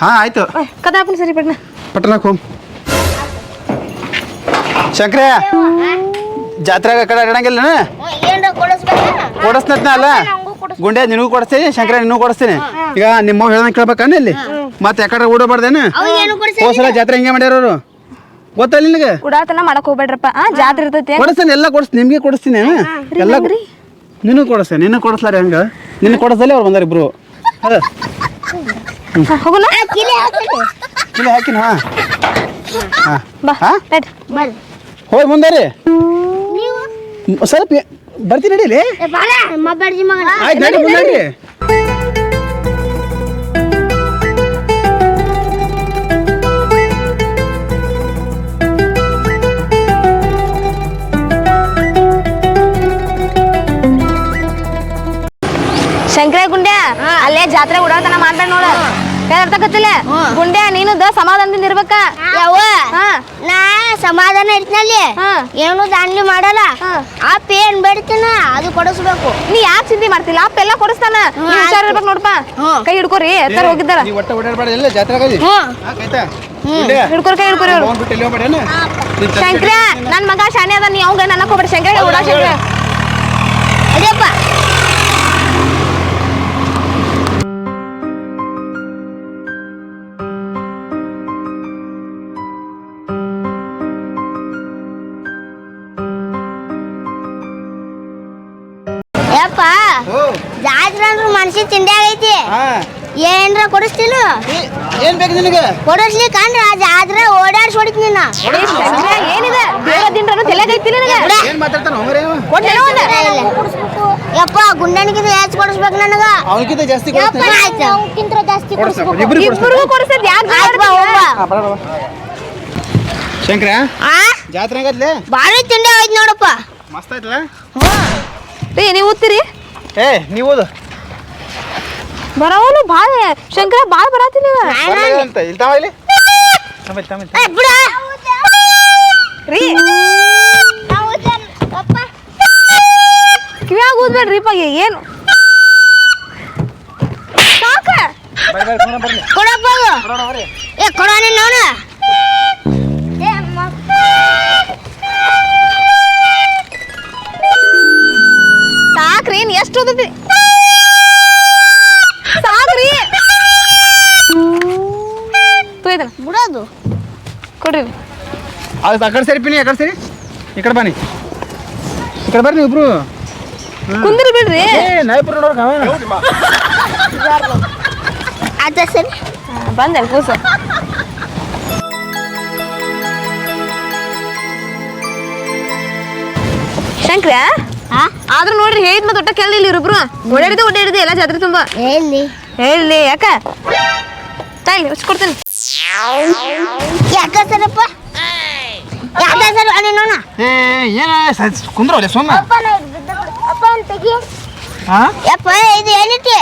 ಹಾ ಆಯ್ತು. ಕದ ಹಾಕೊಂಡು ಸರಿ ಪಟ್ನ. ಪಟ್ಟಣಕ್ಕೆ ಹೋಮ್ ಶಂಕ್ರ ಜಾತ್ರೆಗೆ ಕಡೆ ಅಡಂಗಿಲ್ಲ ಕೊಡಿಸ್ನತ್ನ ಅಲ್ಲ? ಗುಂಡೆ ನಿನಗೂ ಕೊಡಿಸ್ತೀನಿ ಶಂಕರ ನಿನಗೂ ಕೊಡಿಸ್ತೀನಿ. ಈಗ ನಿಮ್ಮ ಹೇಳ್ದಂಗೆ ಕೇಳ್ಬೇಕಾನೆ ಇಲ್ಲಿ? ಮತ್ತೆ ಯಾಕಡೆ ಓಡಬಾರ್ದೇನ ಹೋಸಲ ಸಲ ಜಾತ್ರೆ ಹಿಂಗೆ ಮಾಡ್ಯಾರ ಅವರು? ಗೊತ್ತಲ್ಲ ನಿನಗೆ? ಉಡಾತನ ಮಾಡಕ್ ಹೋಗ್ಬೇಡ್ರಪ್ಪ. ಆ ಜಾತ್ರೆ ಇರ್ತೈತಿ. ಕೊಡಿಸ್ತೀನಿ ಎಲ್ಲ ಕೊಡಿಸ್ತೀನಿ ನಿಮಗೆ ಕೊಡಿಸ್ತೀನಿ ಎಲ್ಲ ನಿನಗೂ ಕೊಡಿಸ್ತೇನೆ ನಿನ್ನ ಕೊಡಿಸ್ಲಾರ ಹೆಂಗ? ನಿನ್ನ ಕೊಡಿಸ್ದಲ್ಲೇ ಅವ್ರು ಬಂದಾರ ಇಬ್ರು. ಅದ ಹೋಗೋಣ ಕಿಲಿ ಹಾಕ್ತೀನಿ. ಇಲ್ಲಿ ಹಾಕಿನ? ಹಾ. ಹಾ ಬಾ ಹಾ? ಬರ್ ಹೋಯ್ ಹೋಗಿ ಮುಂದೆ ರೀ ಸ್ವಲ್ಪ ಬರ್ತೀನಿ ನಡೀಲಿ ಆಯ್ತು ನಡಿ ಮುಂದೆ ನಡಿ ಶಂಕರ ಗುಂಡೆ ಅಲ್ಲೇ ಜಾತ್ರೆ ಉಡಾತನ ಮಾಡ್ಬೇಡ ನೋಡ. ಅರ್ಥಕತ್ತಿಲ್ಲ ಗುಂಡೆ ನೀನು ದ ಸಮಾಧಾನದಿಂದ ಇರ್ಬೇಕ? ಯಾವ ಹಾ. ನಾ ಸಮಾಧಾನ ಇರ್ತಿನಲ್ಲಿ ಅಲ್ಲಿ ಏನು ದಾಂಡ್ಲಿ ಮಾಡಲ್ಲ. ಆ ಪೇನ್ ಬೇಡ್ತೀನ ಅದು ಕೊಡಿಸ್ಬೇಕು. ನೀ ಯಾಕೆ ಚಿಂತೆ ಮಾಡ್ತಿಲ್ಲ? ಅಪ್ಪ ಎಲ್ಲ ಕೊಡಿಸ್ತಾನ. ಹುಷಾರ್ ಇರ್ಬೇಕು ನೋಡಪ್ಪ ಹ್ಮ್. ಕೈ ಹಿಡ್ಕೋರಿ ಎತ್ತರ ಹೋಗಿದ್ದಾರ. ನೀ ಒಟ್ಟ ಓಡಾಡ್ಬೇಡ ಎಲ್ಲ ಜಾತ್ರೆಗೆ ಆಯ್ತಾ? ಕೈ ಹಿಡ್ಕೋರಿ ಶಂಕರ ನನ್ ಮಗ ಶಾನೆ ಅದ ನೀ ಅವಂಗ ನನ್ನ ಹೋಗ್ಬೇಡ ಶಂಕರ ಉಡಾ ಶಂಕರ. ಮನ್ಸಿ ತಿಂಡಿ ಆಗೈತಿ? ಹಾ. ಏನ್ರ ಕೊಡಿಸ್ತಿಲ್ಲ ಏನ್ ಬೇಕು ನಿನಗೆ? ಕೊಡಿಸ್ಲಿ ಅಂದ್ರ ಆದ್ರೆ ಓಡಾಡ್ಸಿ ಹೊಡಿತ್ ನಿನ್ನ ಏನಿದೆ? ಬೇರೆ ದಿನರನು ತಲೆಗೈತಿಲ್ಲ ನಿನಗೆ? ಏನ್ ಮಾತಾಡ್ತಾನ ಒಂದ ಯಪ್ಪ ಗುಂಡನಿಗಿಂತ ಹೆಚ್ಚು ಕೊಡಿಸ್ಬೇಕು ನನಗ. ಅವನಿಗಿಂತ ಜಾಸ್ತಿ ಯಪ್ಪ ಕೊಡ್ತಾನೆ. ಆಯ್ತು. ಅವಕ್ಕಿಂತ ಜಾಸ್ತಿ ಕೊಡಿಸ್ಬೇಕು ಇಬ್ಬರಿಗೂ ಕೊಡಿಸ್ತದ ಯಾಕೆ ಶಂಕರ ಆ? ಜಾತ್ರೆ ಹೆಂಗತ್ಲೆ ಭಾರಿ ತಿಂಡಿ ಆಯ್ತು ನೋಡಪ್ಪ. ಮಸ್ತ್ ಆಯ್ತಲ್ಲ? ಏ ನೀವು ಓದ್ತೀರಿ ಏ ನೀವು ಓದು. ಬರವನು ಬಾಳ. ಶಂಕರ ಬಾಳ ಬರತ್ತೀನಿ ಬರ್ಲಿ ಅಂತ. ಇಲ್ಲಿ ತಾವ ಇಲ್ಲಿ. ತಮ್ಮ ತಮ್ಮ ಏ, ಬಿಡ. ರೀ. ಕಿವ್ಯಾಗ ಓದ್ಬೇಡ್ರಿಪ್ಪ ಏನು? ಸಾಕ. ಕೊಡಪ್ಪ ಏ ಕೊಡ ನೀನು ನೋಡು. ಸಾಕ್ರಿ ಏನ್ ಎಷ್ಟು ಓದತಿ? ಕೊಡ್ರಿ. ಅದು ಆ ಕಡೆ ಸರಿ ಪಿನಿ ಆ ಕಡೆ ಸರಿ. ಈ ಕಡೆ ಬನ್ನಿ. ಈ ಕಡೆ ಬರ್ರಿ ಇಬ್ರು ಕುಂದ್ರಿ ಬಿಡ್ರಿ. ಏ ನಾಯಿಪುರ ನೋಡೋಕೆ ಅವ ಆತ ಸರಿ. ಬಂದೆ ಕೂಸ. ಶಂಕ್ರ ಹಾ ಆದ್ರೂ ನೋಡ್ರಿ ಹೇಳಿದ್ ಮತ್ತೆ ಒಟ್ಟ ಕೇಳಿಲ್ಲ ಇವ್ರಿಬ್ರು. ಓಡಾಡಿದೆ ಓಡಾಡಿದೆ ಎಲ್ಲ ಜಾತ್ರೆ ತುಂಬಾ. ಹೇಳಿ ಹೇಳಿ ಯಾಕ? ತಾಯಿ ಕೊಡ್ತೀನಿ ಯಾಕ ಸರಪ್ಪ ಯಾಕ ಸರ್ ಅಣ್ಣ ನೋಣ ಏ ಏನ ಸೊಮ್ಮ ಅಪ್ಪ ತೆಗಿ. ಹಾ ಯಪ್ಪ ಇದು ಏನಿಟ್ಟಿ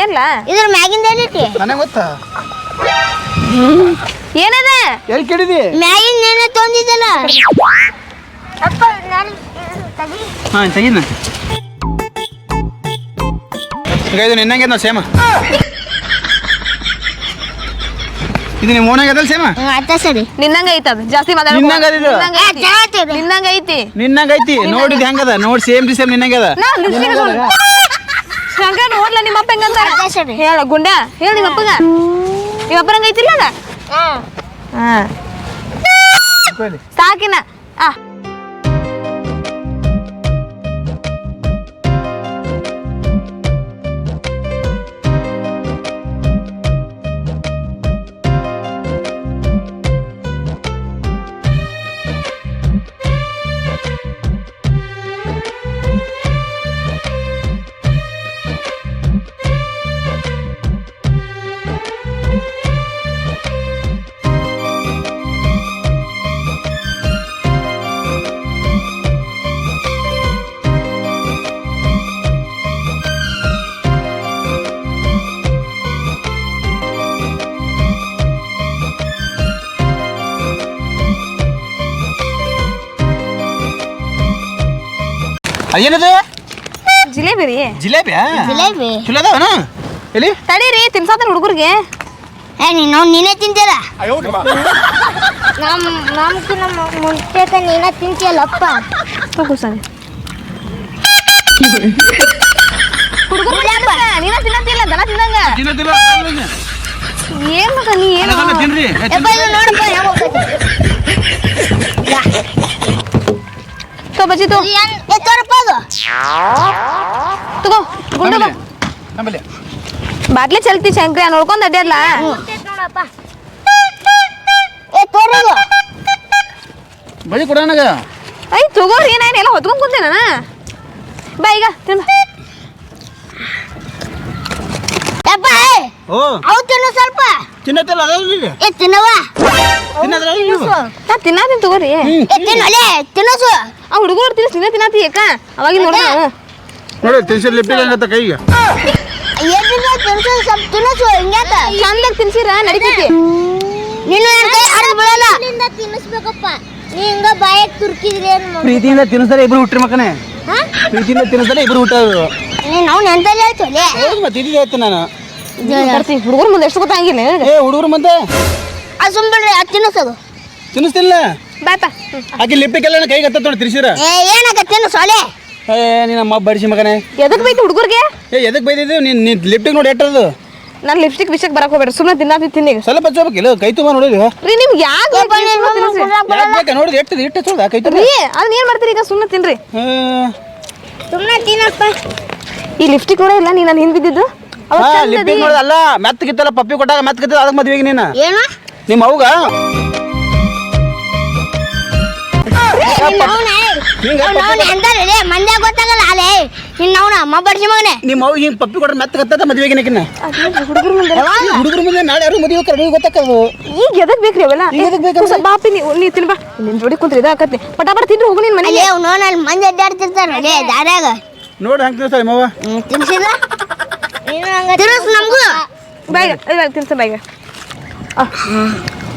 ಏನ್ಲ? ಇದ್ರ ಮ್ಯಾಗಿಂದ ಏನಿಟ್ಟಿ ನನಗೆ ಗೊತ್ತಾ? ಏನದ? ಎಲ್ಲಿ ಕೇಳಿದಿ? ಮ್ಯಾಗಿಂದ ಏನ ತೊಂದಿದ್ದಲ್ಲ. ಅಪ್ಪ ತೆಗಿ. ಹಾಂ ತೆಗಿನ ಈಗ ಇದು ನಿನ್ನಂಗೆ ನಾವು ಸೇಮ. ಇದು ನಿಮ್ಮ ಓನಾಗ ಅದಲ್ಲ ಸೇಮ? ಸರಿ. ನಿನ್ನಂಗ ಐತ ಅದ. ಜಾಸ್ತಿ ಮಾತಾಡ ನಿನ್ನಂಗ ಅದ ಇದು? ನಿನ್ನಂಗ ಐತಿ. ನಿನ್ನಂಗ ಐತಿ. ನೋಡಿ ನೋಡಿದ್ ಹೆಂಗದ ನೋಡಿ ಸೇಮ್ ಟು ಸೇಮ್ ನಿನ್ನಂಗ ಅದ. ನಾ ಲಿಪ್ಸ್ಟಿಕ್ ಹಚ್ಕೊಂಡ್- ಶಂಕರ ನೋಡ್ಲ ನಿಮ್ಮ ಅಪ್ಪ ಹೆಂಗಂತ ಹೇಳ ಗುಂಡ ಹೇಳ ನಿಮ್ಮ ಅಪ್ಪಗ. ನಿಮ್ಮ ಐತಿಲ್ಲ ಅದ? ಹಾಂ. ಹಾ ಸಾಕಿನ. ಆ. ಅದೇನದು ಜಿಲೇಬಿ ರೀ. ಜಿಲೇಬಿ ಜಿಲೇಬಿ. ಚಲೋ ಅದಾವನ? ಎಲ್ಲಿ? ತಡೀರಿ ತಿನ್ಸಾತನ ಹುಡುಗರಿಗೆ. ಏ ನೀನು ನೀನೇ ತಿಂತೀರ ನಮ್ಮ ನಮ್ಕಿನ ಮುಂಚೆಕ ನೀನೇ ತಿಂತೀಯಲ್ಲಪ್ಪ. ಹೋಗು ಸರಿ ಹುಡುಗರು ನೀನ ತಿನ್ನತ್ತಿಲ್ಲ ದನ ತಿನ್ನಂಗ. ಏನ್ ಮಗ ನೀ ಏನು? ತಿನ್ರಿ. ಯಪ್ಪ ಇದು ನೋಡಪ್ಪ ಹೆಂಗ್ ಹೋಗ್ತೈತಿ. ಯಾ. ತೋ ಬಜ್ಜಿ ತೋ. ತಗೋ ಗುಂಡು ಬಾ. ಬಾಟ್ಲಿ ಚಲ್ತಿ ಶಂಕ್ರ ನೋಡ್ಕೊಂಡ್ ಅಡ್ಯಾಡ್ಲ? ಏ ಬಳಿ ಕೊಡೋಣಗ ಐ ತಗೋರಿ ನಾನು ಎಲ್ಲ ಹೊತ್ಕೊಂಡ್ ಕುಂತೇನ ಬಾ ಈಗ ಏ ಓ. ಅವು ತಿನ್ನು ಸ್ವಲ್ಪ. ತಿನ್ನತ್ತಲ್ಲ ಏ ತಿನ್ನವ ನೀವು ನಾ ತಿನ್ನಾತೀನಿ ತಗೋರಿ. ಏ ತಿನ್ನಲೆ ತಿನ್ನಸು. ಆ ಹುಡುಗರು ತಿನ್ಸ್ ತಿನ್ನ ತಿನ್ನತಿ ಯಾಕ ಅವಾಗಿನ ನೋಡ ನೋಡಿ ತಿನ್ಸಿ ಲಿಪ್ಟಿಗೆ ಹಂಗತ್ತ ಕೈಗೆ? ಎದ್ದಿನ ತಿನ್ಸು? ಸ್ವಲ್ಪ ತಿನ್ನಸು ಹಿಂಗ್ಯಾಕ ಚಂದಾಗ ತಿನ್ಸಿರ? ನಡಿತೈತಿ. ನೀನು ನನ್ನ ಕೈ ಹರಿದು ಬೀಳಲ್ಲ ತಿನ್ನಿಸ್ಬೇಕಪ್ಪ ನೀ ಹಿಂಗ ಬಾಯಕ್ ತುರ್ಕಿದ್ರೆ ಪ್ರೀತಿಯಿಂದ ತಿನ್ನಿಸ್ತಾರೆ ಇಬ್ರು ಹುಟ್ಟ್ರಿ ಮಕ್ಕನೇ ಪ್ರೀತಿಯಿಂದ ತಿನ್ನಿಸ್ತಾರೆ ಇಬ್ರು ಹುಟ್ಟೋದು. ನೀನು ಅವ್ನು ಎಂತಲ್ಲಿ ಹೇಳ್ತೋಲೆ ಹೌದು ಮತ್ತೆ ಇದು ಹೇಳ್ತೀನಿ ನಾನು. ಹುಡುಗರು ಮುಂದೆ ಎಷ್ಟು ಗೊತ್ತಾಗಿಲ್ಲ. ಏ ಹುಡುಗರು ಮುಂದೆ? ಅದು ಸುಮ್ಮನೆ ಅದು ತಿನ್ನಿಸೋದು ತಿನ್ನಿಸ್ತಿಲ್ಲ ಬಾಯ್ಪ ಆಕೆ ಎಲ್ಲ ಕೈಗೆ ಹತ್ತ ನೋಡಿ ತಿರ್ಸಿರ ಏ ಏನಾಗ ತಿನ್ನಿಸೋಲೆ ಏ ನೀನು ಅಮ್ಮ ಬಡಿಸಿ ಮಗನೇ. ಎದಕ್ ಬೈತು ಹುಡುಗರಿಗೆ? ಏ ಎದಕ್ಕೆ ಬೈದಿದ್ದು? ನೀನು ನೀನು ಲಿಪ್ಟಿಗೆ ನೋಡಿ ಎಟ್ಟದು ನಾನು ಲಿಪ್ಸ್ಟಿಕ್ ವಿಷಯಕ್ಕೆ ಬರಕ್ ಹೋಗ್ಬೇಡ್ರಿ ಸುಮ್ಮನೆ ತಿನ್ನ ತಿನ್ನಿ ಸ್ವಲ್ಪ ಹಚ್ಕೋಬೇಕಿಲ್ಲ ಕೈ ತುಂಬ ನೋಡಿರಿ ರೀ ನಿಮ್ಗೆ ಯಾಕೆ ಯಾಕೆ ಎಟ್ಟದು ಇಟ್ಟು ಚೋದ ಕೈ ತುಂಬ. ರೀ ಅದನ್ನ ಏನ್ ಮಾಡ್ತೀರಿ ಈಗ? ಸುಮ್ಮನೆ ತಿನ್ರಿ. ಸುಮ್ಮನೆ ತಿನ್ನಪ್ಪ. ಈ ಲಿಪ್ಸ್ಟಿಕ್ ಕೂಡ ಇಲ್ಲ ನೀ ನಾನು ಹಿಂದ್ ಬಿದ್ದಿದ್ದು? ಅವಾಗ ಹಾ ಚಂದ ಲಿಪ್ಪಿಗೆ ನೋಡಿದಲ್ಲ ಮೆತ್ತಗಿತ್ತಲ್ಲ ಪಪ್ಪಿ ಕೊಟ್ಟಾಗ ಮೆತ್ತಗಿತ್ತಲ್ಲ ಅದಕ್ಕೆ ಮದ್ವೆಗೆ ನೀನು. ಏನು? ನಿಮ್ಮ ಅವ್ಗ? ಮಂದ್ಯ ಗೊತ್ತಾಗಲ್ಲ ಅಲೇ ಇನ್ನು ಅವನ ಅಮ್ಮ ಬಡ್ಸಿ ಮಗನೇ. ನಿಮ್ಮ ಅವ್ಗ ಹಿಂಗೆ ಪಪ್ಪಿ ಮೆತ್ತಗತ್ತದ ಮದ್ವೆಗೆ ನಿಕ್ಕಿನ ಹುಡುಗರು ಮುಂದೆ ಹುಡುಗರು ಮುಂದೆ ನಾಳೆ ಯಾರು ಮದುವೆ ಹೋಗ್ತಾರೆ ನೀವು ಗೊತ್ತಾಕದು. ಈಗ ಎದಕ್ ಬೇಕ್ರಿ ಅವೆಲ್ಲ? ಎದಕ್? ಸ್ವಲ್ಪ ಬಾಪಿ ನೀವು ನೀ ತಿನ್ಬಾ. ನಿನ್ ಜೋಡಿ ಕುಂತ್ರಿ ಇದಾಕತ್ತಿ ಪಟಾಪಟ ತಿನ್ರಿ ಹೋಗು ನಿನ್ ಮನೆಗೆ. ಅವನು ಅಲ್ಲಿ ಮಂದಿ ಅಡ್ಡಾಡ್ತಿರ್ತಾರ ಅಲ್ಲೇ ದಾರ್ಯಾಗ ನೋಡಿ ಹಂಗೆ ತಿನ್ನಿಸ್ತಾರೆ ಮವ ತಿನ್ನಿಸ್ ನಮಗೂ. ಬಾಯ್ಗ ತಿನ್ಸ ಬಾಯ್ಗ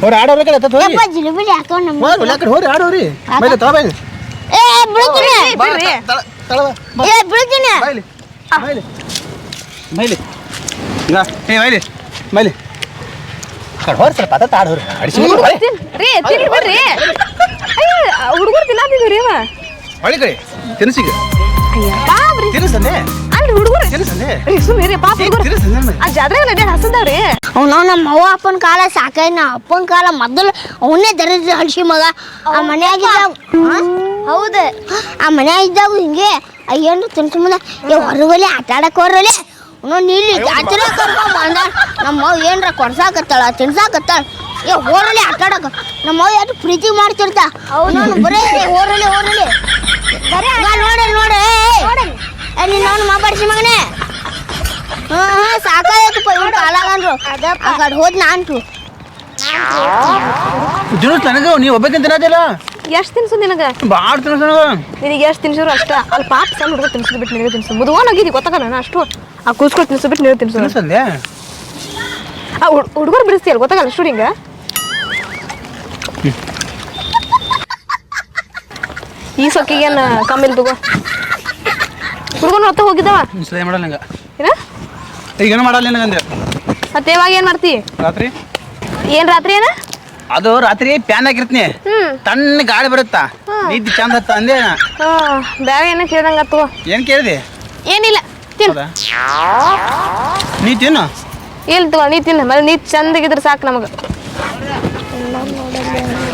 ಅವ್ರು ಆಡೋರ ಕಡೆ ತತ್ ಹೋಗಿ. ಹೋರಿ ಆ ಕಡೆ ಹೋಗ್ರಿ ಆಡೋರಿ ಮೇಲೆ ತಗೋಬೇಡಿ ಏ ಬಿಡ್ತೀನಿ ಬಿಡ್ರಿ. ಏ ಬಿಡ್ತೀನಿ ಬೈಲಿ ಬೈಲಿ ಬೈಲಿ ಈಗ ಏ ಬೈಲಿ ಬೈಲಿ ಕಡೆ ಹೋರಿ ಸ್ವಲ್ಪ ಹತ್ತ ಆಡೋರಿ ಅಡಿಸಿ ರೀ ತಿನ್ನಿ ಬಿಡ್ರಿ. ಅಯ್ಯ ಹುಡುಗರು ತಿನ್ನಾತಿದ್ರಿ ಅವ ಹೊಳಿ ಕಡೆ ತಿನ್ಸಿಗ. ತಿನ್ಸನೆ ಅಲ್ರಿ ಹುಡುಗರು. ತಿನ್ಸನೆ ರೀ ಸುಮ್ಮನೆ ಪಾಪ ಹುಡುಗರು. ತಿನ್ಸನೆ ಆ ಜಾತ್ರೆಗೆ ನಡೆ ಹಸದಾವ್ರಿ ಅವನು ನಮ್ಮ ಅವ್ವ ಅಪ್ಪನ ಕಾಲ ಸಾಕೈ ನಾ ಅಪ್ಪನ ಕಾಲ ಮೊದಲು ಅವನೇ ದರಿದ್ರ ಹಳ್ಸಿ ಮಗ. ಆ ಮನ್ಯಾಗಿದ್ದಾಗ ಹೌದು. ಆ ಮನ್ಯಾಗ ಇದ್ದಾಗ ಹಿಂಗೆ ಅಯ್ಯಂದು ತಿನ್ಸ ಮುಂದೆ ಏ ಹೊರಗಲಿ ಆಟ ಆಡಕ್ಕೆ ಹೊರಲಿ ಅವನು ನೀಲಿ ಜಾತ್ರೆ ಕರ್ಕೊಂಡು ಬಂದ ನಮ್ಮ ಏನ್ರ ಕೊಡ್ಸಾಕತ್ತಾಳ ತಿನ್ಸಾಕತ್ತಾಳ. ಏ ಹೋರಲಿ ಆಟ ಆಡಕ ನಮ್ಮ ಎಷ್ಟು ಪ್ರೀತಿ ಮಾಡ್ತಿರ್ತಾ. ಅವನು ಬರೇ ಹೋರಲಿ ಹೋರಲಿ ನೋಡ್ರಿ ನೋಡ್ರಿ ನೀನು ಅವನು ಮಾತಾಡ್ಸಿ ಮಗನೇ. ಹಾಂ ಹಾಂ ಸಾಕಾಯ್ತಪ್ಪ ಇವ್ರು ಕಾಲಾಗಂದ್ರು ಆ ಕಡೆ ಹೋದ್ ನಾನ್ಕು ತಿನ್ನಿಸ್ ನನಗೆ ನೀವು ಒಬ್ಬಕ್ಕೆ ತಿನ್ನೋದಿಲ್ಲ ಎಷ್ಟು ತಿನ್ಸು ನಿನಗ? ಭಾಳ ತಿನ್ನಿಸ್ ನನಗೆ. ನಿನಗೆ ಎಷ್ಟು ತಿನ್ಸಿದ್ರು ಅಷ್ಟ. ಅಲ್ಲಿ ಪಾಪ ಸಣ್ಣ ಹುಡುಗ ತಿನ್ಸಿದ್ ಬಿಟ್ಟು ನಿನಗೆ ತಿನ್ಸು. ಮುದುವನ್ ಹೋಗಿದ್ದಿ ಗೊತ್ತಾಗಲ್ಲ ಅಷ್ಟು. ಆ ಕೂಸ್ಕೊಟ್ಟು ತಿನ್ಸು ಬಿಟ್ಟು ನಿನಗೆ ತಿನ್ಸು. ತಿನ್ಸಂದೆ ಆ ಹುಡುಗರು ಬಿಡಿಸ್ತೀಯಲ್ಲ ಗೊತ್ತಾಗಲ್ಲ ಅಷ್ಟು ಹಿಂಗ ಈ ಸೊಕ್ಕಿಗೇನು ಕಮ್ಮಿ ಇಲ್ಲ ತಗೋ ಹುಡುಗನ ಹೊತ್ತ ಹೋಗಿದ್ದವ? ಸರಿ ಮಾಡಲ್ಲ ನಂಗೆ. ಏನ? ಈಗೇನು ಮಾಡಲ್ಲ ನಿನಗಂದೆ ಮತ್ತೆ ಯಾವಾಗ ಏನು ಮಾಡ್ತಿ? ರಾತ್ರಿ? ಏನು ರಾತ್ರಿ ಏನ ಅದು ರಾತ್ರಿ ಪ್ಯಾನ್ ಹಾಕಿರ್ತೀನಿ. ತಣ್ಣ ಗಾಳಿ ಬರುತ್ತಾ? ನಿದ್ದೆ ಚಂದ ಹತ್ತ ಅಂದೆ. ಬೇರೆ ಏನೋ ಕೇಳ್ದಂಗೆ ತಗೋ. ಏನ್ ಕೇಳಿದೆ? ಏನಿಲ್ಲ ಹೌದಾ? ನೀ ತಿನ್ನು? ಇಲ್ಲ ತಗೋ ನೀ ತಿನ್ನ. ಮತ್ತೆ ನೀ ಚಂದಗಿದ್ರೆ ಸಾಕು ನಮಗೆ.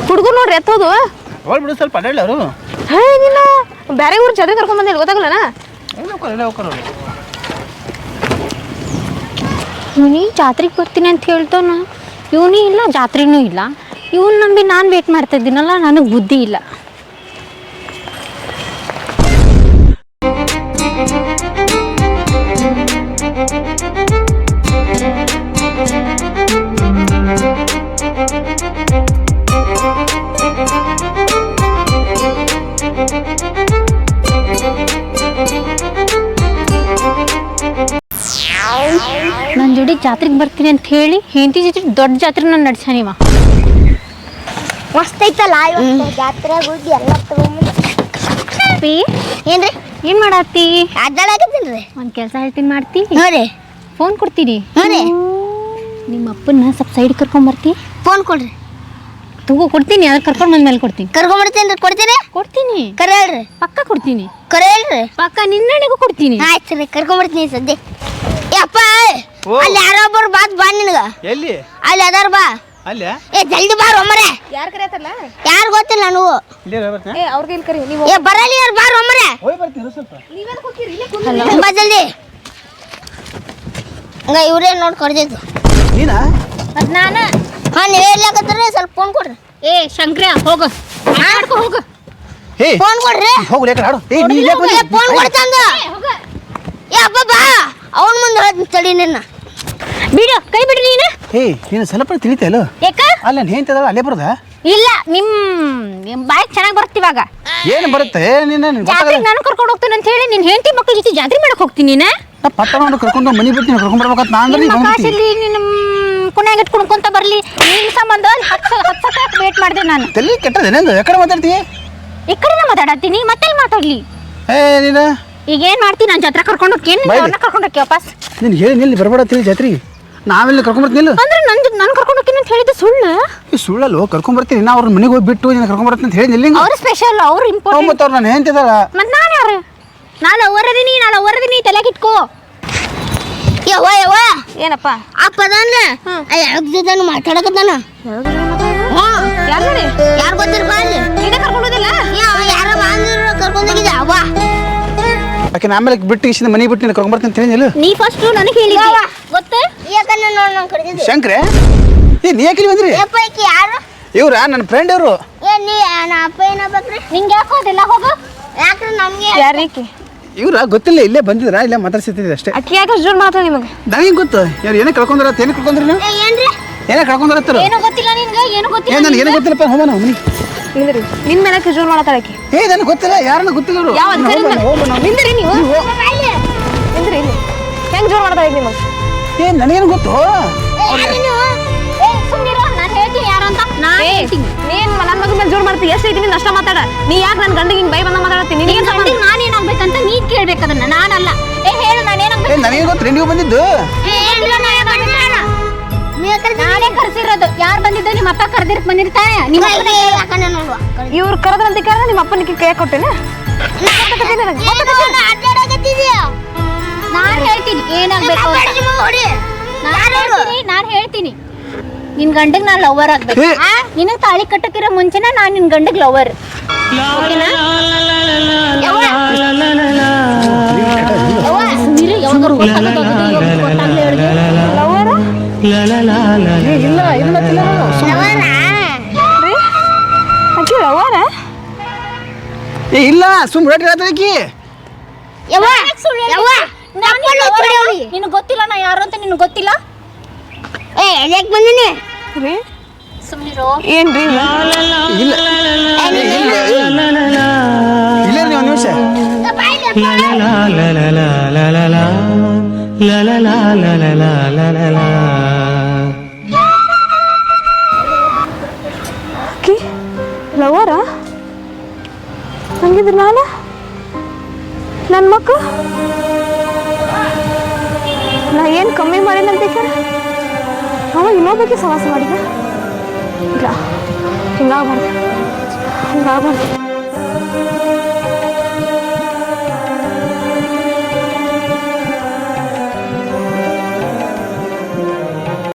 ಹುಡುಗರು ನೋಡ್ರಿ ಎತ್ತೋದು? ಅವಳು ಬಿಡು ಸ್ವಲ್ಪ ಅಡ್ಡಾಡ್ಲಿ ಅವರು. ಹೇ ಬೇರೆ ಊರು ಚದ್ರಿ ಕರ್ಕೊಂಡ್ ಬಂದಿಲ್ಲ ಗೊತ್ತಾಗಲ್ಲನ? ಇವನಿ ಜಾತ್ರೆಗೆ ಬರ್ತೀನಿ ಅಂತ ಹೇಳ್ತಾನ ಇವನೇ ಇಲ್ಲ, ಜಾತ್ರೆನೂ ಇಲ್ಲ. ಇವನ್ ನಂಬಿ ನಾನು ವೇಟ್ ಮಾಡ್ತಾ ಇದ್ದೀನಲ್ಲ, ನನಗೆ ಬುದ್ಧಿ ಇಲ್ಲ. ಜಾತ್ರೆಗೆ ಬರ್ತೀನಿ ಅಂತ ಹೇಳಿ ಹೆಂಡತಿ ಜೊತೆ ದೊಡ್ಡ ಜಾತ್ರೆ ನಾನು ನಡ್ಸಾನಿವ ಮಸ್ತ್ ಐತಲ್ಲ ಗುಡ್ಡಿ ಎಲ್ಲ ಏನ್ರಿ? ಏನ್ ಮಾಡತ್ತಿ? ಅಡ್ಡಾಡಕತ್ತೀನ್ರಿ ಒಂದು ಕೆಲಸ ಹೇಳ್ತೀನಿ ಮಾಡ್ತಿ. ನೋಡ್ರಿ ಫೋನ್ ಕೊಡ್ತೀನಿ ನಿಮ್ಮ ಅಪ್ಪನ ಸ್ವಲ್ಪ ಸೈಡ್ ಕರ್ಕೊಂಬರ್ತಿ ಫೋನ್ ಕೊಡ್ರಿ. ತಗೋ ಕೊಡ್ತೀನಿ ಅದ್ರ ಕರ್ಕೊಂಡು ಬಂದ್ಮೇಲೆ ಕೊಡ್ತೀನಿ. ಕರ್ಕೊಂಡ್ಬರ್ತೀನಿ ರೀ ಕೊಡ್ತೀನಿ. ಕೊಡ್ತೀನಿ ಕರೆ ಹೇಳ್ರಿ. ಪಕ್ಕ ಕೊಡ್ತೀನಿ. ಕರೆ ಹೇಳ್ರಿ. ಪಕ್ಕ ನಿನ್ನೆಗೂ ಕೊಡ್ತೀನಿ. ಆಯ್ತು ರೀ ಕರ್ಕೊಂಬರ್ತೀನಿ ಸದ್ಯ. ಓ. ಅಲ್ಲಿ ಯಾರೋ ಒಬ್ಬರು ಬಾತ್ ಬಾ ನಿನಗ. ಎಲ್ಲಿ? ಅಲ್ಲಿ ಅದಾರ ಬಾ. ಅಲ್ಲೇ? ಏ ಜಲ್ದಿ ಬಾ ರೊಮ್ಮರೆ. ಯಾರು ಕರೆಯತ್ತಲ್ಲ ಯಾರು ಗೊತ್ತಿಲ್ಲ ನೀವು ಇಲ್ಲಿ ಬರ್ತೀನಿ? ಏ ಅವ್ರಿಗೆ ಇಲ್ಲಿ ಕರಿ? ನೀವು ಏ ಬರಲಿ ಯಾರು ಬಾ ರೊಮ್ಮರೆ. ಹೋಗಿ ಬರ್ತೀನಿ ಸ್ವಲ್ಪ. ಬಾ ಜಲ್ದಿ. ಹಂಗ ಇವ್ರೇ ನೋಡಿ ಕರ್ದಿದ್ದು. ನೀನಾ? ಅದು ನಾನು. ಹಾಂ ನೀವು ಎಲ್ಲಾಕತ್ತಾರೆ ಸ್ವಲ್ಪ ಫೋನ್ ಕೊಡ್ರಿ. ಏ ಶಂಕ್ರ ಹೋಗು. ಮಾಡ್ಕೊ ಹೋಗು. ಏ ಫೋನ್ ಕೊಡ್ರಿ. ಹೋಗು ಲೇಕ ಆಡು ಏ ನೀ ಇಲ್ಲೇ ಬಂದಿ? ಫೋನ್ ಕೊಡ್ತಂದ ಏ ಅಪ್ಪ ಬಾ. ಅವನ ಮುಂದೆ ಹೇಳ್ತೀನಿ ತಡಿ ನಿನ್ನ. ಬಿಡು ಕೈ ಬಿಡು ನೀನು. ಹೇ ನೀನು ಸ್ವಲ್ಪ ತಿಳಿತೇಲು ಯಾಕ? ಅಲ್ಲ ನಾನು ಹೇಳ್ತಿದ್ದಾಳ ಅಲ್ಲೇ ಬರೋದಾ? ಇಲ್ಲ ನಿಮ್ ನಿಮ್ ಬಾಯ್ ಚೆನ್ನಾಗಿ ಬರ್ತಿವಾಗ ಏನು ಬರುತ್ತೆ? ನೀನು ನಿನ್ ಜಾತ್ರೆ ನಾನು ಕರ್ಕೊಂಡು ಹೋಗ್ತೀನಿ ಅಂತ ಹೇಳಿ ನಿನ್ ಹೆಂಡತಿ ಮಕ್ಕಳ ಜೊತೆ ಜಾತ್ರೆ ಮಾಡಕ್ ಹೋಗ್ತೀನಿ ನೀನ? ಪಟ್ಟ ಮಾಡಿ ಕರ್ಕೊಂಡು ಮನೆ ಬಿಡ್ತೀನಿ ಕರ್ಕೊಂಡ್ ಬರ್ಬೇಕಂತ ನಾ ಅಂದ್ರೆ ನಿಮ್ಮ ಕಾಸಲ್ಲಿ ನಿನ್ನ ಕುಣ್ಯಾಗ ಇಟ್ಕೊಂಡ್ಕೊಂತ ಬರ್ಲಿ. ನಿನ್ ಸಂಬಂಧ ಹತ್ತು ಹತ್ತು ವೇಟ್ ಮಾಡಿದೆ ನಾನು. ತಲೆ ಕೆಟ್ಟದೇನೆಂದು ಯಾಕಡೆ ಮಾತಾಡ್ತೀಯ ಈ ಕಡೆ ಮಾತಾಡತ್ತೀನಿ ಮತ್ತೆ ಮಾತಾಡ್ಲಿ? ಏ ನೀನು? ಈಗ ಏನ್ ಮಾಡ್ತೀನಿ ನಾನು ಜಾತ್ರೆ ಕರ್ಕೊಂಡು ಹೋಗ್ತೀನಿ? ಕರ್ಕೊಂಡು ಹೋಗಿ ವಾಪಸ್? ನೀನು ಹೇಳಿ ನಿಲ್ಲಿ ಬರಬೇಡ ತಿಳಿ ಜಾತ್ರೆಗೆ? ನಾವೆಲ್ಲ ಕರ್ಕೊಂಬರ್ತೀನಿ ಅಂದ್ರೆ ನನ್ ನಾನು ಕರ್ಕೊಂಡು ಹೋಗ್ತೀನಿ ಅಂತ ಹೇಳಿದ್ದು ಸುಳ್ಳು? ಈ ಸುಳ್ಳಲ್ಲೋ ಕರ್ಕೊಂಬರ್ತೀನಿ. ನಾ ಅವ್ರ ಮನೆಗೆ ಹೋಗಿ ಬಿಟ್ಟು ನೀನು ಕರ್ಕೊಂಬರ್ತೀನಿ ಅಂತ ಹೇಳಿ ನಿಲ್ಲಿಂಗ ಅವ್ರು ಸ್ಪೆಷಲ್ ಅವ್ರು ಇಂಪಾರ್ಟೆಂಟ್ ಮತ್ತು ಅವ್ರು ನಾನು ಹೇಳ್ತಿದ್ದಾರ ಮತ್ತೆ ನಾನು ಯಾರು? ನಾನು ಅವರದಿನಿ ನಾನು ಅವರದಿನಿ ತಲೆಗೆ ಇಟ್ಕೋ. ಯವ್ವ ಯವ್ವ. ಏನಪ್ಪ? ಅಪ್ಪ ಅದಾನ ಜೊತೆ ಮಾತಾಡಕತ್ತಾನ ಯಾರು ನೋಡಿ ಯಾರು ಗೊತ್ತಿರ ಬಾ ಅಲ್ಲಿ. ಕರ್ಕೊಂಡು ಕರ್ಕೊಂಡೋದಿಲ್ಲ ಯಾರ ಬಾ ಕರ್ಕೊಂಡು ಕರ್ಕೊಂಡೋಗಿದ್ದೆ ಅವ್ವ ಆಕೆ ಆಮೇಲೆ ಬಿಟ್ಟು ಇಷ್ಟ ಮನೆ ಬಿಟ್ಟು ನಿನ್ನ ಕರ್ಕೊಂಬರ್ತೀನಿ ಅಂತ ನೀ ಫಸ್ಟ್ ನನಗೆ ಗೊತ್ತಾ? ಯಾಕಂದ್ರೆ ನೋಡಿ ನಾನು ಕರೆದಿದ್ದೆ. ಶಂಕ್ರೆ? ಏ ನೀ ಯಾಕೆ ಇಲ್ಲಿ ಬಂದ್ರಿ? ಯಪ್ಪ ಈಕಿ ಯಾರು? ಇವ್ರ ನನ್ನ ಫ್ರೆಂಡ್ ಇವರು. ಏ ನೀ ನಾ ಅಪ್ಪ ಏನಾಗ್ಬೇಕ್ರಿ ನಿಂಗೆ ಯಾಕೋ ಇಲ್ಲ ಹೋಗು. ಯಾಕ್ರಿ ನಮಗೆ ಯಾರೀಕಿ ಇವ್ರ ಗೊತ್ತಿಲ್ಲ ಇಲ್ಲೇ ಬಂದಿದ್ರ? ಇಲ್ಲೇ ಮಾತಾಡ್ಸಿದ್ದೆ ಅಷ್ಟೇ. ಅಕ್ಕಿ ಯಾಕೆ ಜೋರ್ ಮಾತಾಡ ನಿಮಗೆ? ನನಗೆ ಗೊತ್ತು? ಯಾರು ಏನೇ ಕಳ್ಕೊಂಡ್ರ ಏನು ಕಳ್ಕೊಂಡ್ರಿ ನೀವು? ಏನ್ರಿ? ಏನೇ ಕಳ್ಕೊಂಡ್ರ ಏನು ಗೊತ್ತಿಲ್ಲ ನಿನ್ಗೆ ಏನು ಗೊತ್ತಿಲ್ಲ ನನಗೆ ಏನೂ ಗೊತ್ತಿಲ್ಲಪ್ಪ ಹೋಗೋಣ ಮನೆ ನಿಂದ್ರಿ. ನಿನ್ ಮೇಲೆ ಖಜೂರ್ ಜೋರ್ ಮಾಡತ್ತಾಳ ಆಕಿ? ಏ ನನಗೆ ಗೊತ್ತಿಲ್ಲ ಯಾರನ್ನ ಗೊತ್ತಿಲ್ಲ ಯಾವ ಅಧಿಕಾರಿ ನಿಂದ್ರಿ ನೀವು. ನಿಂದ್ರಿ ಇಲ್ಲಿ ಹೆಂಗ್ ಜೋರ್ ಮಾಡ್ತಾಳ ನಿಮಗೆ ಏ ನನಗೇನು ಗೊತ್ತು? ಏ ನಾನು? ನಾನು ನೀನ್ ನನ್ನ ಮಗನ ಮೇಲೆ ಜೋರ್ ಮಾಡ್ತಿ ಎಷ್ಟು ಐತಿ ಅಷ್ಟ ಮಾತಾಡ. ನೀ ಯಾಕೆ ನನ್ನ ಗಂಡಿಗೆ ಹಿಂಗ್ ಬೈ ಬಂದ ಮಾತಾಡತ್ತೀನಿ ನಿನ್ ಏನ್ ಗಂಡಿಗೆ ನಾನು ಏನಾಗ್ಬೇಕಂತ ನೀ ಕೇಳ್ಬೇಕದನ್ನ ನಾನಲ್ಲ. ಏ ಹೇಳು ನಾನು ಏ ನನಗೇನು ಗೊತ್ತು ನೀವು ಬಂದಿದ್ದು? ನಾನೇ ಕರ್ಸಿರೋದು ಯಾರು ಬಂದಿದ್ದು ನಿಮ್ಮ ಅಪ್ಪ ಕರ್ದಿರ್ ಬಂದಿರ್ತಾನೆ ನಿಮ್ಮ. ಇವ್ರು ಕರೆದ್ರಂತ ಕೇಳಿದ್ರೆ ನಿಮ್ಮ ಅಪ್ಪನಿಗೆ ಕೈ ಕೊಟ್ಟೆನ ನಾನು ಹೇಳ್ತೀನಿ ಏನಾಗ್ಬೇಕು ನಾನು ನಾನ್ ಹೇಳ್ತೀನಿ ನಾನ್ ಹೇಳ್ತೀನಿ ನಿನ್ ಗಂಡಗ್ ನಾನ್ ಲವರ್ ಆಗ್ಬೇಕು ನಿನಗ್ ತಾಳಿ ಕಟ್ಟಕ್ಕಿರೋ ಮುಂಚೆನ ನಾನ್ ನಿನ್ ಗಂಡಗ್ ಲವರ್ ಓಕೆನಾ ಅಕ್ಕಿ ಅವರ ಏ ಇಲ್ಲ ಸುಮ್ಮನೆ ರೇಟ್ ಇಲ್ಲ ಯಾಕ್ ಸುಳ್ಳು ಹೇಳ್ತಿ? ನಾನ್ ನಿನ್ lover ಅವ್ಳು. ನಿನಗ್ ಗೊತ್ತಿಲ್ಲ ನಾ ಯಾರು ಅಂತ ನಿನಗ್ ಗೊತ್ತಿಲ್ಲ ಬಂದಿನಿ ರೀ ಸುಮ್ನಿರು ಏನ್ರಿ ಇಲ್ಲ ಏ, ಇಲ್ಲ ಇಲ್ಲ ನೀವು ಒಂದು ನಿಮಿಷ ಅಕ್ಕಿ, ಲವರ, ಹಂಗಿದ್ರೆ ನಾನು? ನನ್ನ ಮಕ್ಕಳು ನಾ ಏನು ಕಮ್ಮಿ ಮಾಡಿನಂತೆ ಕೇಳ ಅವ ಇನ್ನೊಬ್ಬಕ್ಕೆ ಸವಾಸ ಮಾಡಿದ. ಇಲ್ಲ ಹಿಂಗಾಗಬಾರ್ದು ಹಿಂಗಾಗ್ಬಾರ್ದು